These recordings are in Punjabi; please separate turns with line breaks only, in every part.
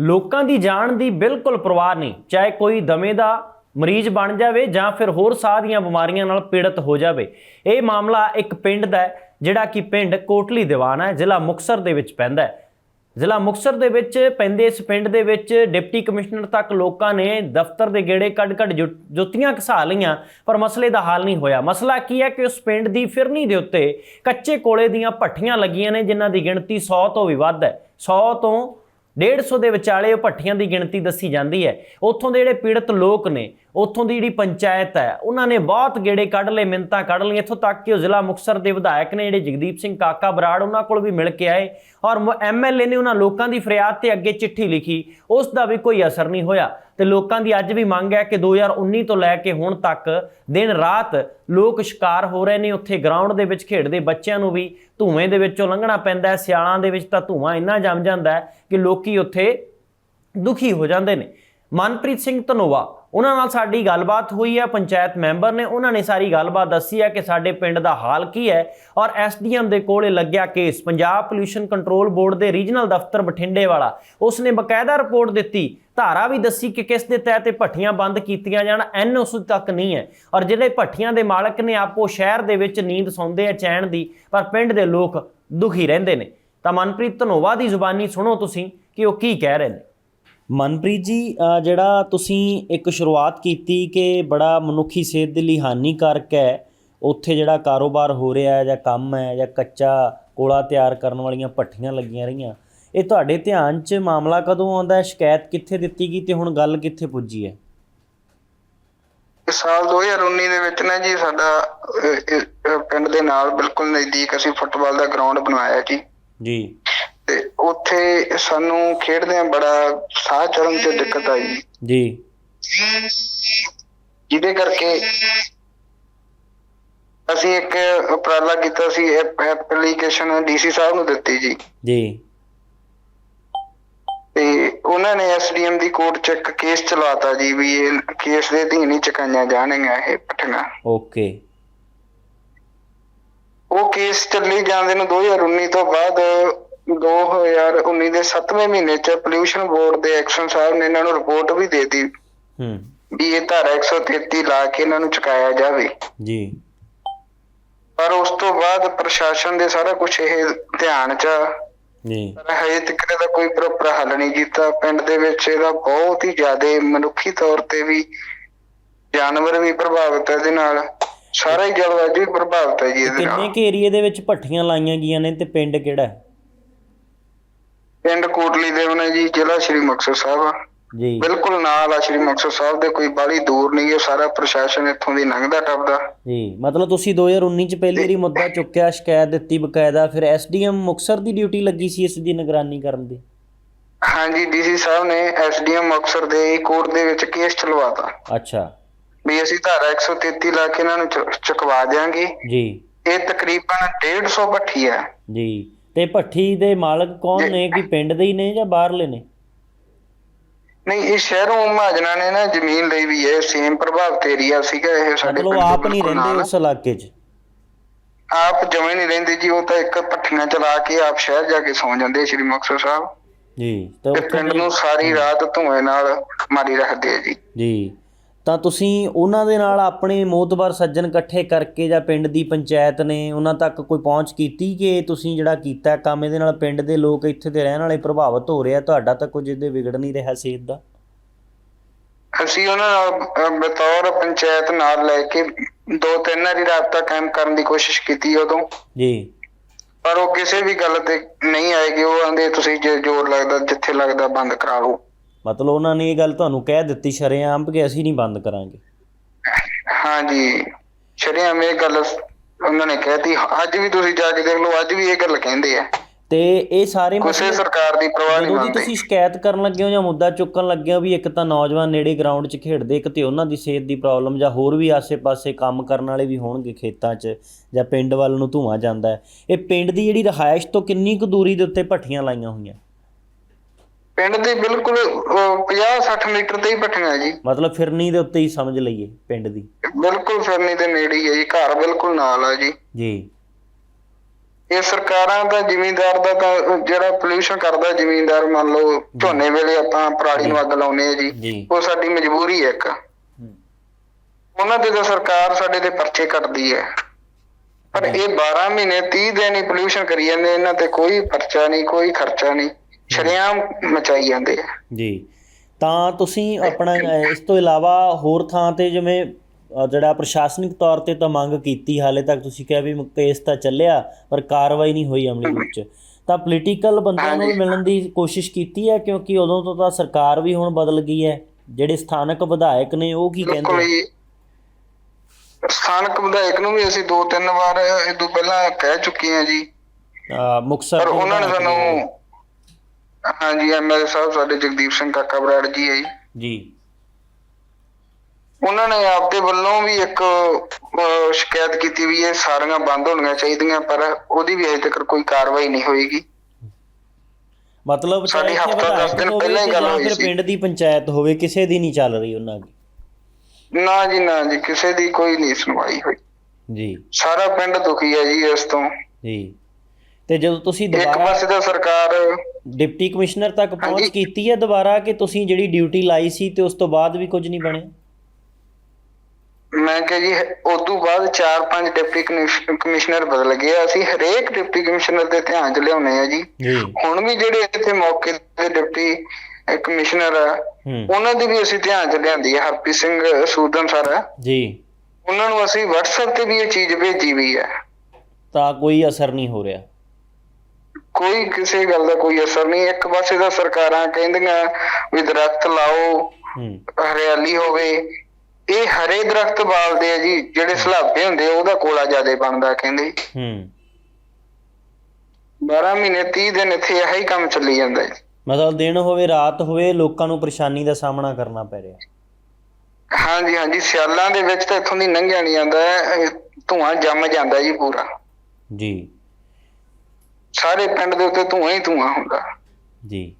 ਲੋਕਾਂ ਦੀ ਜਾਨ ਦੀ ਬਿਲਕੁਲ ਪਰਵਾਹ ਨਹੀਂ, ਚਾਹੇ ਕੋਈ ਦਮੇ ਦਾ ਮਰੀਜ਼ ਬਣ ਜਾਵੇ ਜਾਂ ਫਿਰ ਹੋਰ ਸਾਹ ਦੀਆਂ ਬਿਮਾਰੀਆਂ ਨਾਲ ਪੀੜਤ ਹੋ ਜਾਵੇ। ਇਹ ਮਾਮਲਾ ਇੱਕ ਪਿੰਡ ਦਾ ਹੈ, ਜਿਹੜਾ ਕਿ ਪਿੰਡ ਕੋਟਲੀ ਦੀਵਾਨ ਹੈ, ਜ਼ਿਲ੍ਹਾ ਮੁਕਤਸਰ ਦੇ ਵਿੱਚ ਪੈਂਦਾ ਹੈ। ਜ਼ਿਲ੍ਹਾ ਮੁਕਤਸਰ ਦੇ ਵਿੱਚ ਪੈਂਦੇ ਇਸ ਪਿੰਡ ਦੇ ਵਿੱਚ ਡਿਪਟੀ ਕਮਿਸ਼ਨਰ ਤੱਕ ਲੋਕਾਂ ਨੇ ਦਫ਼ਤਰ ਦੇ ਗੇੜੇ ਕੱਢ-ਕੱਢ ਜੁ- ਜੁੱਤੀਆਂ ਘਸਾ ਲਈਆਂ, ਪਰ ਮਸਲੇ ਦਾ ਹੱਲ ਨਹੀਂ ਹੋਇਆ। ਮਸਲਾ ਕੀ ਹੈ ਕਿ ਉਸ ਪਿੰਡ ਦੀ ਫਿਰਨੀ ਦੇ ਉੱਤੇ ਕੱਚੇ ਕੋਲੇ ਦੀਆਂ ਭੱਠੀਆਂ ਲੱਗੀਆਂ ਨੇ, ਜਿਨ੍ਹਾਂ ਦੀ ਗਿਣਤੀ 100 ਤੋਂ ਵੀ ਵੱਧ ਹੈ। 100 ਤੋਂ 150 ਦੇ ਵਿਚਾਲੇ ਉਹ ਭੱਠੀਆਂ ਦੀ ਗਿਣਤੀ ਦੱਸੀ ਜਾਂਦੀ ਹੈ। ਉੱਥੋਂ ਦੇ ਜਿਹੜੇ ਪੀੜਤ ਲੋਕ ਨੇ, ਉੱਥੋਂ ਦੀ ਜਿਹੜੀ ਪੰਚਾਇਤ ਹੈ, ਉਹਨਾਂ ਨੇ ਬਹੁਤ ਗੇੜੇ ਕੱਢ ਲਏ ਮਿੰਤਾ ਕੱਢ ਲਈਆਂ। ਇੱਥੋਂ ਤੱਕ ਕਿ ਉਹ ਜ਼ਿਲ੍ਹਾ ਮੁਕਤਸਰ ਦੇ ਵਿਧਾਇਕ ਨੇ, ਜਿਹੜੇ ਜਗਦੀਪ ਸਿੰਘ ਕਾਕਾ ਬਰਾੜ, ਉਹਨਾਂ ਕੋਲ ਵੀ ਮਿਲ ਕੇ ਆਏ ਔਰ ਐਮਐਲਏ ਨੇ ਉਹਨਾਂ ਲੋਕਾਂ ਦੀ ਫਰਿਆਦ ਤੇ ਅੱਗੇ ਚਿੱਠੀ ਲਿਖੀ। ਉਸ ਦਾ ਵੀ ਕੋਈ ਅਸਰ ਨਹੀਂ ਹੋਇਆ। ਤੇ ਲੋਕਾਂ ਦੀ ਅੱਜ ਵੀ ਮੰਗ ਹੈ ਕਿ 2019 ਤੋਂ ਲੈ ਕੇ ਹੁਣ ਤੱਕ ਦਿਨ ਰਾਤ ਲੋਕ ਸ਼ਿਕਾਰ ਹੋ ਰਹੇ ਨੇ ਉੱਥੇ ਗਰਾਊਂਡ ਦੇ ਵਿੱਚ ਖੇਡਦੇ ਬੱਚਿਆਂ ਨੂੰ ਵੀ ਧੂਏ ਦੇ ਵਿੱਚੋਂ ਲੰਘਣਾ ਪੈਂਦਾ ਹੈ, ਸਿਆਲਾਂ ਦੇ ਵਿੱਚ ਤਾਂ ਧੂਆਂ ਇੰਨਾ ਜੰਮ ਜਾਂਦਾ ਹੈ ਕਿ ਲੋਕੀ ਉੱਥੇ ਦੁਖੀ ਹੋ ਜਾਂਦੇ ਨੇ। ਮਨਪ੍ਰੀਤ ਸਿੰਘ ਧਨੋਵਾ ਉਹਨਾਂ ਨਾਲ ਸਾਡੀ ਗੱਲਬਾਤ ਹੋਈ ਹੈ, ਪੰਚਾਇਤ ਮੈਂਬਰ ਨੇ, ਉਹਨਾਂ ਨੇ ਸਾਰੀ ਗੱਲਬਾਤ ਦੱਸੀ ਹੈ ਕਿ ਸਾਡੇ ਪਿੰਡ ਦਾ ਹਾਲ ਕੀ ਹੈ ਔਰ ਐਸਡੀਐਮ ਦੇ ਕੋਲੇ ਲੱਗਿਆ case, Punjab pollution control board ਦੇ ਰੀਜਨਲ ਦਫ਼ਤਰ ਬਠਿੰਡੇ ਵਾਲਾ। ਉਸ ਨੇ ਬਕਾਇਦਾ ਰਿਪੋਰਟ ਦਿੱਤੀ, ਧਾਰਾ ਵੀ ਦੱਸੀ ਕਿ ਕਿਸ ਦੇ ਤਹਿਤ ਇਹ ਭੱਠੀਆਂ ਬੰਦ ਕੀਤੀਆਂ ਜਾਣ ਐਨਓਸ ਤੱਕ ਨਹੀਂ ਹੈ। ਔਰ ਜਿਹੜੇ ਭੱਠੀਆਂ ਦੇ ਮਾਲਕ ਨੇ, ਆਪੋ ਸ਼ਹਿਰ ਦੇ ਵਿੱਚ ਨੀਂਦ ਸੌਂਦੇ ਆ ਚੈਨ ਦੀ, ਪਰ ਪਿੰਡ ਦੇ ਲੋਕ ਦੁਖੀ ਰਹਿੰਦੇ ਨੇ। ਤਾਂ ਮਨਪ੍ਰੀਤ ਧਨੋਵਾ ਦੀ ਜ਼ੁਬਾਨੀ ਸੁਣੋ ਤੁਸੀਂ ਕਿ ਉਹ ਕੀ ਕਹਿ ਰਹੇ ਨੇ। ਮਨਪ੍ਰੀਤ ਜੀ ਜਿਹੜਾ ਤੁਸੀਂ ਇੱਕ ਸ਼ੁਰੂਆਤ ਕੀਤੀ ਕਿ ਬੜਾ ਮਨੁੱਖੀ ਸਿਹਤ ਦੇ ਲਈ ਹਾਨੀਕਾਰਕ ਹੈ ਉੱਥੇ ਜਿਹੜਾ ਕਾਰੋਬਾਰ ਹੋ ਰਿਹਾ ਹੈ ਜਾਂ ਕੰਮ ਹੈ ਜਾਂ ਕੱਚਾ ਕੋਲਾ ਤਿਆਰ ਕਰਨ ਵਾਲੀਆਂ ਭੱਠੀਆਂ ਲੱਗੀਆਂ ਰਹੀਆਂ ਇਹ ਤੁਹਾਡੇ ਧਿਆਨ 'ਚ ਮਾਮਲਾ ਕਦੋਂ ਆਉਂਦਾ ਹੈ? ਸ਼ਿਕਾਇਤ ਕਿੱਥੇ ਦਿੱਤੀ ਗਈ ਤੇ ਹੁਣ ਗੱਲ ਕਿੱਥੇ ਪੁੱਜੀ ਹੈ?
ਸਾਲ 2019 ਦੇ ਵਿੱਚ ਨਾ ਜੀ ਸਾਡਾ ਪਿੰਡ ਦੇ ਨਾਲ ਬਿਲਕੁਲ ਨਜ਼ਦੀਕ ਅਸੀਂ ਫੁੱਟਬਾਲ ਦਾ ਗਰਾਊਂਡ ਬਣਵਾਇਆ ਜੀ।
ਜੀ।
ਉੱਥੇ ਸਾਨੂੰ ਖੇਡਦਿਆਂ ਬੜਾ ਸਾਹ ਚੜਨ ਤੇ ਦਿੱਕਤ ਆਈ।
ਜੀ।
ਜਿਹਦੇ ਕਰਕੇ ਅਸੀਂ ਇੱਕ ਉਪਰਾਲਾ ਕੀਤਾ ਸੀ ਐਪਲੀਕੇਸ਼ਨ ਡੀਸੀ ਸਾਹਿਬ ਨੂੰ ਦਿੱਤੀ ਜੀ।
ਜੀ।
ਤੇ ਉਹਨਾਂ ਨੇ ਐਸਡੀਐਮ ਦੀ ਕੋਰਟ ਚ ਇੱਕ ਕੇਸ ਚਲਾਤਾ ਜੀ ਵੀ ਇਹ ਕੇਸ ਦੇ ਅਧੀਨ ਹੀ ਚੁਕਾਈਆਂ ਜਾਣਗੀਆਂ ਇਹ ਪੱਠੀਆਂ।
ਓਕੇ।
ਉਹ ਕੇਸ ਚੱਲੀ ਜਾਂਦੇ ਨੂੰ 2019 ਤੋਂ ਬਾਅਦ 2019 ਦੇ 7ਵੇਂ ਮਹੀਨੇ ਚ ਪੋਲਿਊਸ਼ਨ ਬੋਰਡ ਦੇ ਐਕਸ਼ਨ ਸਾਹਿਬ ਨੇ ਇਹਨਾਂ ਨੂੰ ਰਿਪੋਰਟ ਵੀ ਦੇ ਦਿੱਤੀ।
ਹੂੰ।
ਵੀ ਇਹ ਧਾਰਾ 133 ਲਾ ਕੇ ਇਹਨਾਂ ਨੂੰ ਚੁਕਾਇਆ ਜਾਵੇ।
ਜੀ।
ਪਰ ਉਸ ਤੋਂ ਬਾਅਦ ਪ੍ਰਸ਼ਾਸਨ ਦੇ ਸਾਰਾ ਕੁਝ ਇਹ ਧਿਆਨ ਚ।
ਜੀ।
ਪਰ ਹਜੇ ਤੱਕ ਇਹਦਾ ਕੋਈ ਪ੍ਰੋਪਰ ਹੱਲ ਨਹੀਂ ਕੀਤਾ। ਪਿੰਡ ਦੇ ਵਿੱਚ ਇਹਦਾ ਬਹੁਤ ਹੀ ਜ਼ਿਆਦਾ ਮਨੁੱਖੀ ਤੌਰ ਤੇ ਵੀ ਜਾਨਵਰ ਵੀ ਪ੍ਰਭਾਵਿਤ ਹੈ ਇਹਦੇ ਨਾਲ। ਸਾਰਾ ਹੀ ਜਲਵਾਯੂ ਪ੍ਰਭਾਵਿਤ ਹੈ ਜੀ ਇਹਦੇ
ਕਿੰਨੇ
ਨਾਲ।
ਕੁ ਏਰੀਏ ਦੇ ਵਿੱਚ ਭੱਠੀਆਂ ਲਾਈਆਂ ਗਈਆਂ ਨੇ ਤੇ ਪਿੰਡ ਕਿਹੜਾ ਹੈ?
ਪਿੰਡ ਕੋਟਲੀ ਦੇ ਨੇ ਜੀ ਜ਼ਿਲ੍ਹਾ ਸ਼੍ਰੀ ਮੁਕਤਸਰ ਸਾਹਿਬ। ਆ
ਜੀ।
ਬਿਲਕੁਲ ਨਾਲ ਆ ਸ਼੍ਰੀ ਮੁਕਤਸਰ ਸਾਹਿਬ ਦੇ ਕੋਈ ਬਾਹਲੀ ਦੂਰ ਨਹੀਂ ਹੈ ਸਾਰਾ ਪ੍ਰਸ਼ਾਸਨ ਇੱਥੋਂ ਦੀ ਲੰਘਦਾ ਟੱਪਦਾ।
ਜੀ ਮਤਲਬ ਤੁਸੀਂ 2019 ਚ ਪਹਿਲੀ ਵਾਰੀ ਮੁੱਦਾ ਚੁੱਕਿਆ ਸ਼ਿਕਾਇਤ ਦਿੱਤੀ ਬਕਾਇਦਾ ਫਿਰ ਐਸਡੀਐਮ ਮੁਕਸਰ ਦੀ ਡਿਊਟੀ ਲੱਗੀ ਸੀ ਇਸ ਦੀ ਨਿਗਰਾਨੀ ਕਰਨ ਦੀ?
ਹਾਂਜੀ ਡੀਸੀ ਸਾਹਿਬ ਨੇ ਐਸਡੀਐਮ ਮੁਕਤਸਰ ਦੇ ਕੋਰਟ ਦੇ ਵਿੱਚ ਕੇਸ ਚਲਵਾਤਾ।
ਅੱਛਾ।
ਵੀ ਅਸੀਂ ਧਾਰਾ 133 ਲਾ ਕੇ ਇਹਨਾਂ ਨੂੰ ਚੁਕਵਾ ਦਿਆਂਗੇ।
ਜੀ।
ਇਹ ਤਕਰੀਬਨ 150 ਭੱਠੀ ਹੈ।
ਜੀ। ਤੇ ਭੱਠੀ ਦੇ ਮਾਲਕ ਕੌਣ ਨੇ? ਕਿ ਪਿੰਡ ਦੇ ਹੀ ਨੇ ਜਾਂ ਬਾਹਰਲੇ ਨੇ?
ਨਹੀਂ ਇਹ ਸ਼ਹਿਰੋਂ ਮਹਾਜਨਾਂ ਨੇ ਨਾ ਜ਼ਮੀਨ ਲਈ ਵੀ ਹੈ ਸੇਮ ਪ੍ਰਭਾਵਿਤ ਏਰੀਆ ਸੀਗਾ ਇਹ ਸਾਡੇ
ਮਤਲਬ
ਪਿੰਡ ਦੇ
ਆਪ ਨਹੀਂ ਰਹਿੰਦੇ। ਉਸ ਇਲਾਕੇ 'ਚ?
ਆਪ ਜਮੇ ਨਹੀਂ ਰਹਿੰਦੇ ਜੀ ਉਹ ਤਾਂ ਇੱਕ ਭੱਠੀਆਂ ਚਲਾ ਕੇ ਆਪ ਸ਼ਹਿਰ ਜਾ ਕੇ ਸੌਂ ਜਾਂਦੇ ਸ਼੍ਰੀ ਮੁਕਤਸਰ ਸਾਹਿਬ।
ਜੀ ਤਾਂ
ਪਿੰਡ ਨੂੰ ਸਾਰੀ ਰਾਤ ਧੂਏ ਨਾਲ ਮਾਰੀ ਰੱਖਦੇ ਆ ਜੀ।
ਜੀ। ਤਾਂ ਤੁਸੀਂ ਉਹਨਾਂ ਦੇ ਨਾਲ ਆਪਣੇ ਮੋਤਬਰ ਸੱਜਣ ਇਕੱਠੇ ਕਰਕੇ ਜਾਂ ਪਿੰਡ ਦੀ ਪੰਚਾਇਤ ਨੇ ਉਹਨਾਂ ਤੱਕ ਕੋਈ ਪਹੁੰਚ ਕੀਤੀ ਕਿ ਤੁਸੀਂ ਜਿਹੜਾ ਕੀਤਾ ਕੰਮ ਇਹਦੇ ਨਾਲ ਪਿੰਡ ਦੇ ਲੋਕ ਇੱਥੇ ਦੇ ਰਹਿਣ ਵਾਲੇ ਪ੍ਰਭਾਵਿਤ ਹੋ ਰਹੇ ਤੁਹਾਡਾ ਤਾਂ ਕੁਝ ਇਹਦੇ ਵਿਗੜ ਨਹੀਂ ਰਿਹਾ ਸਿਹਤ ਦਾ?
ਅਸੀਂ ਉਹਨਾਂ ਨਾਲ ਬਤੌਰ ਪੰਚਾਇਤ ਨਾਲ ਲੈ ਕੇ ਦੋ ਤਿੰਨ ਵਾਰੀ ਰਾਬਤਾ ਕਾਇਮ ਕਰਨ ਦੀ ਕੋਸ਼ਿਸ਼ ਕੀਤੀ ਉਦੋਂ।
ਜੀ।
ਪਰ ਉਹ ਕਿਸੇ ਵੀ ਗੱਲ ਤੇ ਨਹੀਂ ਆਏਗੀ ਉਹ ਆਂਦੇ ਤੁਸੀਂ ਜੇ ਜ਼ੋਰ ਲੱਗਦਾ ਜਿੱਥੇ ਲੱਗਦਾ ਬੰਦ ਕਰਾ ਲਓ
ਮਤਲਬ ਉਹਨਾਂ ਨੇ ਇਹ ਗੱਲ ਤੁਹਾਨੂੰ ਕਹਿ ਦਿੱਤੀ ਸ਼ਰੇਆਮ ਕਿ ਅਸੀਂ ਨਹੀਂ ਬੰਦ ਕਰਾਂਗੇ।
ਹਾਂਜੀ। ਸ਼ਰੇਆਮ ਇਹ ਗੱਲ ਉਹਨਾਂ ਨੇ ਕਹਿਤੀ। ਅੱਜ ਵੀ ਤੁਸੀਂ ਜਾ ਕੇ ਦੇਖ ਲਓ ਅੱਜ ਵੀ ਇਹ ਗੱਲ ਕਹਿੰਦੇ ਆ।
ਤੇ ਇਹ ਸਾਰੇ
ਕਿਸੇ ਸਰਕਾਰ ਦੀ ਪ੍ਰਵਾਹ ਨਹੀਂ ਮੰਨਦੇ।
ਤੁਸੀਂ ਸ਼ਿਕਾਇਤ ਕਰਨ ਲੱਗੇ ਹੋ ਜਾਂ ਮੁੱਦਾ ਚੁੱਕਣ ਲੱਗੇ ਹੋ ਵੀ ਇੱਕ ਤਾਂ ਨੌਜਵਾਨ ਨੇੜੇ ਗਰਾਊਂਡ 'ਚ ਖੇਡਦੇ ਇੱਕ ਤੇ ਉਹਨਾਂ ਦੀ ਸਿਹਤ ਦੀ ਪ੍ਰੋਬਲਮ ਜਾਂ ਹੋਰ ਵੀ ਆਸੇ-ਪਾਸੇ ਕੰਮ ਕਰਨ ਵਾਲੇ ਵੀ ਹੋਣਗੇ ਖੇਤਾਂ 'ਚ ਜਾਂ ਪਿੰਡ ਵੱਲ ਨੂੰ ਧੂਆਂ ਜਾਂਦਾ ਇਹ ਪਿੰਡ ਦੀ ਜਿਹੜੀ ਰਹਾਇਸ਼ ਤੋਂ ਕਿੰਨੀ ਕੁ ਦੂਰੀ ਦੇ ਉੱਤੇ ਭੱਠੀਆਂ ਲਾਈਆਂ ਹੋਈਆਂ?
ਪਿੰਡ ਦੇ ਬਿਲਕੁਲ 50-60 ਮੀਟਰ ਤੇ ਹੀ ਭੱਠੀਆਂ ਜੀ।
ਮਤਲਬ ਫਿਰਨੀ ਦੇ ਉੱਤੇ ਹੀ ਸਮਝ ਲਈਏ ਪਿੰਡ ਦੀ।
ਬਿਲਕੁਲ ਫਿਰਨੀ ਦੇ ਨੇੜੇ ਹੀ ਹੈ ਜੀ ਘਰ ਬਿਲਕੁਲ ਨਾਲ ਆ ਜੀ।
ਜੀ।
ਇਹ ਸਰਕਾਰਾਂ ਦਾ ਜ਼ਿਮੀਂਦਾਰ ਦਾ ਤਾਂ ਜਿਹੜਾ ਪੋਲਿਊਸ਼ਨ ਕਰਦਾ ਜ਼ਿਮੀਂਦਾਰ ਮੰਨ ਲਓ ਝੋਨੇ ਵੇਲੇ ਆਪਾਂ ਪਰਾਲੀ ਨੂੰ ਅੱਗ ਲਾਉਨੇ ਆ ਜੀ ਉਹ ਸਾਡੀ ਮਜਬੂਰੀ ਹੈ ਇੱਕ। ਉਹਨਾਂ ਦੇ ਤਾਂ ਸਰਕਾਰ ਸਾਡੇ ਤੇ ਪਰਚੇ ਕੱਟਦੀ ਹੈ। ਪਰ ਇਹ 12 ਮਹੀਨੇ 30 ਦਿਨ ਹੀ ਪੋਲਿਊਸ਼ਨ ਕਰੀ ਜਾਂਦੇ ਇਹਨਾਂ ਤੇ ਕੋਈ ਪਰਚਾ ਨਹੀਂ ਕੋਈ ਖਰਚਾ ਨਹੀਂ। ਸ਼ਰੇਆਮ ਮਚਾਈ ਜਾਂਦੇ ਆ।
ਜੀ। ਤਾਂ ਤੁਸੀਂ ਆਪਣਾ ਇਸ ਤੋਂ ਇਲਾਵਾ ਹੋਰ ਥਾਂ ਤੇ ਜਿਵੇਂ ਜਿਹੜਾ ਪ੍ਰਸ਼ਾਸਨਿਕ ਤੌਰ ਤੇ ਤਾਂ ਮੰਗ ਕੀਤੀ ਹਾਲੇ ਤੱਕ ਤੁਸੀਂ ਕਿਹਾ ਵੀ ਕੇਸ ਤਾਂ ਚੱਲਿਆ ਪਰ ਕਾਰਵਾਈ ਨਹੀਂ ਹੋਈ ਅਮਲੀ ਰੂਪ ਚ। ਤਾਂ ਪੋਲੀਟੀਕਲ ਬੰਦਿਆਂ ਨੂੰ। ਮਿਲਣ ਦੀ ਕੋਸ਼ਿਸ਼ ਕੀਤੀ ਹੈ ਕਿਉਂਕਿ ਉਦੋਂ ਤੋਂ ਤਾਂ ਸਰਕਾਰ ਵੀ ਹੁਣ ਬਦਲ ਗਈ ਹੈ। ਜਿਹੜੇ ਸਥਾਨਕ ਵਿਧਾਇਕ ਨੇ ਉਹ ਕੀ ਕਹਿੰਦੇ
ਸਥਾਨਕ ਵਿਧਾਇਕ ਨੂੰ ਵੀ ਅਸੀਂ ਦੋ ਤਿੰਨ ਵਾਰ ਇਹ ਤੋਂ ਪਹਿਲਾਂ ਕਹਿ ਚੁੱਕੇ ਹਾਂ ਜੀ। ਪਰ
ਦੇ
ਉਹਨਾਂ ਨੇ ਸਾਨੂੰ ਹਾਂਜੀ ਐਮਐਲਏ ਸਾਹਿਬ ਸਾਡੇ ਜਗਦੀਪ ਸਿੰਘ ਕਾਕਾ ਬਰਾੜ ਜੀ ਹੈ ਜੀ।
ਜੀ।
ਉਹਨਾਂ ਨੇ ਆਪਦੇ ਵੱਲੋਂ ਵੀ ਇੱਕ ਸ਼ਿਕਾਇਤ ਕੀਤੀ ਵੀ ਇਹ ਸਾਰੀਆਂ ਬੰਦ ਹੋਣੀਆਂ ਚਾਹੀਦੀਆਂ ਪਰ ਉਹਦੀ ਵੀ ਅਜੇ ਤੱਕ ਕੋਈ ਕਾਰਵਾਈ ਨਹੀਂ ਹੋਏਗੀ।
ਮਤਲਬ
ਸਾਡੀ ਹਫ਼ਤਾ ਦਸ
ਵਿਧਾਇਕ
ਦਿਨ
ਹੋਵੇ
ਪਹਿਲਾਂ ਹੀ ਗੱਲ ਹੋਈ ਸੀ।
ਪਿੰਡ ਦੀ ਪੰਚਾਇਤ ਹੋਵੇ ਕਿਸੇ ਦੀ ਨਹੀਂ ਚੱਲ ਰਹੀ ਉਹਨਾਂ ਦੀ।
ਨਾ ਜੀ ਨਾ ਜੀ ਕਿਸੇ ਦੀ ਕੋਈ ਨਹੀਂ ਸੁਣਵਾਈ ਹੋਈ।
ਜੀ।
ਸਾਰਾ ਪਿੰਡ ਦੁਖੀ ਹੈ ਜੀ ਇਸ ਤੋਂ।
ਜੀ। ਤੇ ਜਦੋਂ ਤੁਸੀਂ
ਇੱਕ
ਦੁਬਾਰਾ
ਪਾਸੇ ਤਾਂ ਸਰਕਾਰ
ਡਿਪਟੀ ਕਮਿਸ਼ਨਰ ਤੱਕ ਪਹੁੰਚ। ਕੀਤੀ ਹੈ ਦੁਬਾਰਾ ਕਿ ਤੁਸੀਂ ਜਿਹੜੀ ਡਿਊਟੀ ਲਾਈ ਸੀ ਤੇ ਉਸ ਤੋਂ ਬਾਅਦ ਵੀ ਕੁਝ ਨਹੀਂ ਬਣਿਆ?
ਮੈਂ ਕਿਹਾ ਜੀ ਉਸ ਤੋਂ ਬਾਅਦ 4-5 ਡਿਪਟੀ ਕਮਿਸ਼- ਕਮਿਸ਼ਨਰ ਬਦਲ ਗਏ। ਅਸੀਂ ਹਰੇਕ ਡਿਪਟੀ ਕਮਿਸ਼ਨਰ ਦੇ ਧਿਆਨ 'ਚ ਲਿਆਉਣੇ ਆ ਜੀ। ਹੁਣ ਵੀ ਜਿਹੜੇ ਇੱਥੇ ਮੌਕੇ ਤੇ ਡਿਪਟੀ ਕਮਿਸ਼ਨਰ ਆ ਉਹਨਾਂ ਦੀ ਵੀ ਅਸੀਂ ਧਿਆਨ 'ਚ ਲਿਆਂਦੀ ਹੈ ਹਰਪ੍ਰੀਤ ਸਿੰਘ ਸੂਦਨ ਸਰ
ਜੀ।
ਉਹਨਾਂ ਨੂੰ ਅਸੀਂ WhatsApp ਤੇ ਵੀ ਇਹ ਚੀਜ਼ ਭੇਜੀ ਵੀ ਹੈ
ਤਾਂ ਕੋਈ ਅਸਰ ਨਹੀਂ ਹੋ ਰਿਹਾ।
ਕੋਈ ਕਿਸੇ ਗੱਲ ਦਾ ਕੋਈ ਅਸਰ ਨਹੀਂ ਇੱਕ ਪਾਸੇ ਤਾਂ ਸਰਕਾਰਾਂ ਕਹਿੰਦੀਆਂ ਵੀ ਦਰਖਤ ਲਾਓ
ਹੂੰ।
ਹਰਿਆਲੀ ਹੋਵੇ ਇਹ ਹਰੇ ਦਰਖਤ ਬਾਲਦੇ ਆ ਜੀ ਜਿਹੜੇ ਸਲਾਬੇ ਹੁੰਦੇ ਉਹਦਾ ਕੋਲਾ ਜ਼ਿਆਦਾ ਬਣਦਾ ਕਹਿੰਦੇ।
ਹੂੰ।
12 ਮਹੀਨੇ 30 ਦਿਨ ਇੱਥੇ ਇਹੋ ਹੀ ਕੰਮ ਚੱਲੀ ਜਾਂਦਾ ਜੀ।
ਮਤਲਬ ਦਿਨ ਹੋਵੇ ਰਾਤ ਹੋਵੇ ਲੋਕਾਂ ਨੂੰ ਪਰੇਸ਼ਾਨੀ ਦਾ ਸਾਹਮਣਾ ਕਰਨਾ ਪੈ ਰਿਹਾ।
ਹਾਂਜੀ ਹਾਂਜੀ ਸਿਆਲਾਂ ਦੇ ਵਿੱਚ ਤਾਂ ਇੱਥੋਂ ਦੀ ਲੰਘਿਆ ਨਹੀਂ ਜਾਂਦਾ ਹੈ। ਧੂਆਂ ਜੰਮ ਜਾਂਦਾ ਜੀ ਪੂਰਾ।
ਜੀ।
ਸਾਰੇ ਪਿੰਡ ਦੇ ਉੱਤੇ ਧੂਆਂ ਹੀ ਧੂਆਂ ਹੁੰਦਾ।
ਜੀ।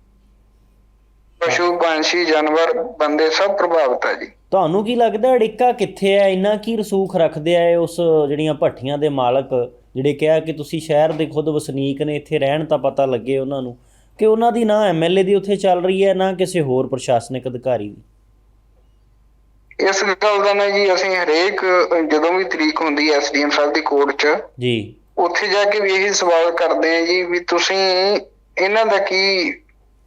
ਪਸ਼ੂ ਪੰਛੀ ਜਾਨਵਰ ਬੰਦੇ ਸਭ ਪ੍ਰਭਾਵਿਤ ਹੈ ਜੀ।
ਤੁਹਾਨੂੰ ਕੀ ਲੱਗਦਾ ਅੜਿੱਕਾ ਕਿੱਥੇ ਹੈ ਇੰਨਾ ਕੀ ਰਸੂਖ ਰੱਖਦੇ ਆ ਉਸ ਜਿਹੜੀਆਂ ਭੱਠੀਆਂ ਦੇ ਮਾਲਕ ਜਿਹੜੇ ਕਿਹਾ ਕਿ ਤੁਸੀਂ ਸ਼ਹਿਰ ਦੇ ਖੁਦ ਵਸਨੀਕ ਨੇ ਇੱਥੇ ਰਹਿਣ ਤਾਂ ਪਤਾ ਲੱਗੇ ਉਹਨਾਂ ਨੂੰ ਕਿ ਉਹਨਾਂ ਦੀ ਨਾ ਐਮਐਲਏ ਦੀ ਉੱਥੇ ਚੱਲ ਰਹੀ ਹੈ ਨਾ ਕਿਸੇ ਹੋਰ ਪ੍ਰਸ਼ਾਸਨਿਕ ਅਧਿਕਾਰੀ ਦੀ?
ਇਸ ਗੱਲ ਦਾ ਨਾ ਜੀ ਅਸੀਂ ਹਰੇਕ ਜਦੋਂ ਵੀ ਤਰੀਕ ਹੁੰਦੀ ਹੈ ਐਸਡੀਐਮ ਸਾਹਿਬ ਦੀ ਕੋਰਟ 'ਚ
ਜੀ।
ਉੱਥੇ ਜਾ ਕੇ ਵੀ ਇਹੀ ਸਵਾਲ ਕਰਦੇ ਆ ਜੀ ਵੀ ਤੁਸੀਂ ਇਹਨਾਂ ਦਾ ਕੀ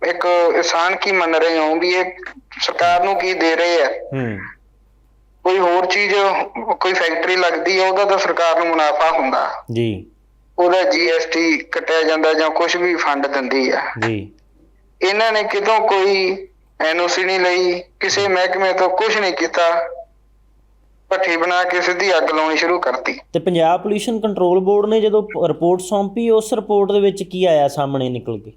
ਇੱਕ ਇਨਸਾਨ ਕੀ ਮੰਨ ਰਹੇ ਹੋ ਵੀ ਇਹ ਸਰਕਾਰ ਨੂੰ ਕੀ ਦੇ ਰਹੇ ਆ?
ਹੂੰ।
ਕੋਈ ਹੋਰ ਚੀਜ਼ ਕੋਈ ਫੈਕਟਰੀ ਲੱਗਦੀ ਹੈ ਉਹਦਾ ਤਾਂ ਸਰਕਾਰ ਨੂੰ ਮੁਨਾਫਾ ਹੁੰਦਾ।
ਜੀ।
ਉਹਦਾ ਜੀਐਸਟੀ ਕੱਟਿਆ ਜਾਂਦਾ ਜਾਂ ਕੁਝ ਵੀ ਫੰਡ ਦਿੰਦੀ ਆ।
ਜੀ।
ਇਹਨਾਂ ਨੇ ਕਿਤੋਂ ਕੋਈ ਐਨਓਸੀ ਨਹੀਂ ਲਈ ਕਿਸੇ ਮਹਿਕਮੇ ਤੋਂ ਕੁਝ ਨਹੀਂ ਕੀਤਾ। ਭੱਠੀ ਬਣਾ ਕੇ ਸਿੱਧੀ ਅੱਗ ਲਾਉਣੀ ਸ਼ੁਰੂ ਕਰਤੀ।
ਤੇ ਪੰਜਾਬ ਪੋਲਿਊਸ਼ਨ ਕੰਟਰੋਲ ਬੋਰਡ ਨੇ ਜਦੋਂ ਰਿਪੋਰਟ ਸੌਂਪੀ ਉਸ ਰਿਪੋਰਟ ਦੇ ਵਿੱਚ ਕੀ ਆਇਆ ਸਾਹਮਣੇ ਨਿਕਲ ਕੇ?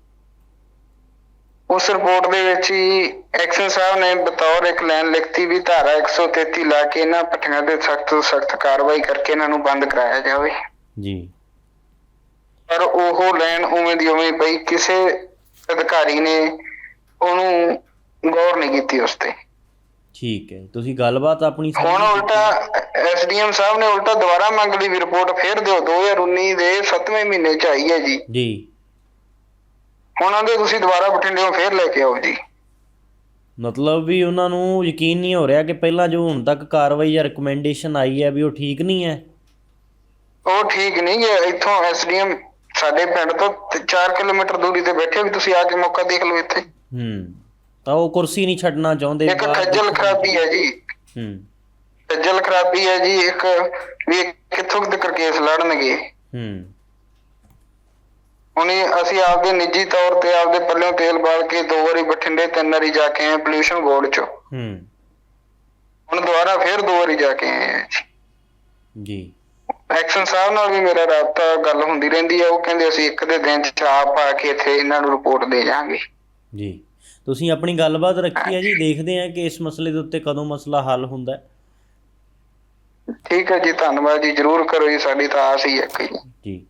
ਉਸ ਰਿਪੋਰਟ ਦੇ ਵਿੱਚ ਹੀ ਐਕਸ਼ਨ ਸਾਹਿਬ ਨੇ ਬਤੌਰ ਇੱਕ ਲਾਈਨ ਲਿਖਤੀ ਵੀ ਧਾਰਾ 133 ਲਾ ਕੇ ਇਹਨਾਂ ਭੱਠੀਆਂ ਤੇ ਸਖਤ ਤੋਂ ਸਖਤ ਕਾਰਵਾਈ ਕਰਕੇ ਇਹਨਾਂ ਨੂੰ ਬੰਦ ਕਰਾਇਆ ਜਾਵੇ।
ਜੀ।
ਪਰ ਉਹ ਲਾਈਨ ਉਵੇਂ ਦੀ ਉਵੇਂ ਪਈ ਕਿਸੇ ਅਧਿਕਾਰੀ ਨੇ ਉਹਨੂੰ ਗੌਰ ਨਹੀਂ ਕੀਤੀ ਉਸ ਤੇ।
ਠੀਕ ਹੈ ਤੁਸੀਂ ਗੱਲਬਾਤ ਆਪਣੀ
ਹੁਣ। ਉਲਟਾ ਐਸਡੀਐਮ ਸਾਹਿਬ ਨੇ ਉਲਟਾ ਦੁਬਾਰਾ ਮੰਗ ਲਈ ਵੀ ਰਿਪੋਰਟ ਫੇਰ ਦਿਓ 2019 ਦੇ 7ਵੇਂ ਮਹੀਨੇ ਚ ਆਈ ਹੈ ਜੀ।
ਜੀ।
ਹੁਣ ਆਂਦੇ ਤੁਸੀਂ ਦੁਬਾਰਾ ਬਠਿੰਡੇੋਂ ਫੇਰ ਲੈ ਕੇ ਆਓ ਜੀ।
ਮਤਲਬ ਵੀ ਉਹਨਾਂ ਨੂੰ ਯਕੀਨ ਨਹੀਂ ਹੋ ਰਿਹਾ ਕਿ ਪਹਿਲਾਂ ਜੋ ਹੁਣ ਤੱਕ ਕਾਰਵਾਈ ਜਾਂ ਰეკਮੈਂਡੇਸ਼ਨ ਆਈ ਹੈ ਵੀ ਉਹ ਠੀਕ ਨਹੀਂ ਹੈ?
ਉਹ ਠੀਕ ਨਹੀਂ ਹੈ ਇੱਥੋਂ ਐਸਡੀਐਮ ਸਾਡੇ ਪਿੰਡ ਤੋਂ 4 ਕਿਲੋਮੀਟਰ ਦੂਰੀ ਤੇ ਬੈਠੇ ਵੀ ਤੁਸੀਂ ਆ ਕੇ ਮੌਕਾ ਦੇਖ ਲਓ ਇੱਥੇ।
ਹੂੰ। ਤਾਂ ਉਹ ਕੁਰਸੀ ਨਹੀਂ ਛੱਡਣਾ ਚਾਹੁੰਦੇ
ਇੱਕ ਖੱਜਲ ਖਰਾਬੀ ਹੈ ਜੀ।
ਹੂੰ।
ਖੱਜਲ ਖਰਾਬੀ ਹੈ ਜੀ ਇੱਕ ਵੀ ਕਿੱਥੋਂ ਤੱਕ ਕੇਸ ਲੜਨਗੇ?
ਹੂੰ।
ਇਹ ਅਸੀਂ ਆਪਦੇ ਨਿੱਜੀ ਤੌਰ ਤੇ ਆਪਦੇ ਪੱਲਿਓਂ ਤੇਲ ਬਾਲ ਕੇ ਦੋ ਵਾਰੀ ਬਠਿੰਡੇ ਤਿੰਨ ਵਾਰੀ ਜਾ ਕੇ ਆਏ ਪੋਲੂਸ਼ਨ ਬੋਰਡ ਚ।
ਹੂੰ।
ਹੁਣ ਦੁਬਾਰਾ ਫੇਰ ਦੋ ਵਾਰੀ ਜਾ ਕੇ ਆਏ ਆ ਜੀ।
ਜੀ।
ਐਕਸ਼ਨ ਸਾਹਿਬ ਨਾਲ ਵੀ ਮੇਰਾ ਰਾਬਤਾ ਗੱਲ ਹੁੰਦੀ ਰਹਿੰਦੀ ਹੈ ਉਹ ਕਹਿੰਦੇ ਅਸੀਂ ਇੱਕ ਦੇ ਦਿਨ ਚ ਆਪ ਆ ਕੇ ਇੱਥੇ ਇਹਨਾਂ ਨੂੰ ਰਿਪੋਰਟ ਦੇ ਜਾਾਂਗੇ।
ਜੀ। ਤੁਸੀਂ ਆਪਣੀ ਗੱਲਬਾਤ ਰੱਖੀ ਹੈ ਜੀ ਦੇਖਦੇ ਹਾਂ ਕਿ ਇਸ ਮਸਲੇ ਦੇ ਉੱਤੇ ਕਦੋਂ ਮਸਲਾ ਹੱਲ ਹੁੰਦਾ
ਠੀਕ ਹੈ ਜੀ ਧੰਨਵਾਦ ਜੀ ਜਰੂਰ ਕਰੋ ਜੀ ਸਾਡੀ ਤਾਂ ਆਸ ਹੀ ਹੈ।
ਜੀ।